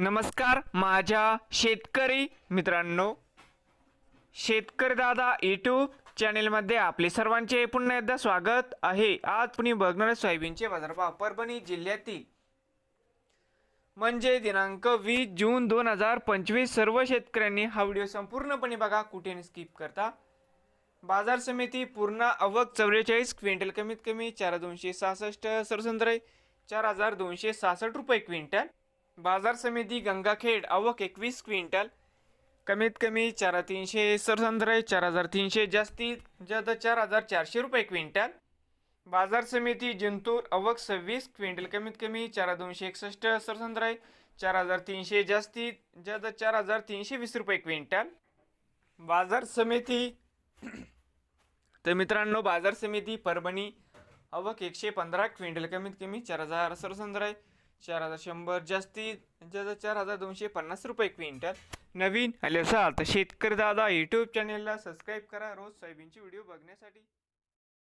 नमस्कार माझ्या शेतकरी मित्रांनो. शेतकरी दादा यूट्यूब चॅनेलमध्ये आपले सर्वांचे पुन्हा एकदा स्वागत आहे. आज तुम्ही बघणार सोयाबीनचे बाजारभाव. परभणी जिल्ह्यातील म्हणजे दिनांक वीस जून दोन हजार पंचवीस सर्व शेतकऱ्यांनी हा व्हिडिओ संपूर्णपणे बघा. कुठे स्किप करता. बाजार समिती पूर्ण अवक चौवेचाळीस क्विंटल कमीत कमी चार दोनशे सहासष्ट सरसंद्रे चार हजार दोनशे सहासष्ट रुपये क्विंटल. बाजार समिती गंगाखेड अवक एकवीस क्विंटल. कमीत कमी चार तीनशे सरसंद्र चार हजार तीनशे जास्तीत जास्त चार हजार चारशे रुपये क्विंटल. बाजार समिती जिंतूर अवक सव्वीस क्विंटल कमीत कमी चार दोनशे एकसष्ट सरसंद्रे चार हजार तीनशे जास्तीत जास्त चार हजार तीनशे वीस रुपये क्विंटल. बाजार समिती तर मित्रांनो बाजार समिती परभणी अवक एकशे पंधरा क्विंटल कमीत कमी चार हजार सरसंद्र चार हजार शंभर. जास्तीत जास्त चार हजार दोनशे पन्नास रुपये क्विंटल. नवीन आले असाल तर शेतकरी दादा यूट्यूब चॅनेलला सबस्क्राईब करा. रोज सोयाबीनचे व्हिडिओ बघण्यासाठी.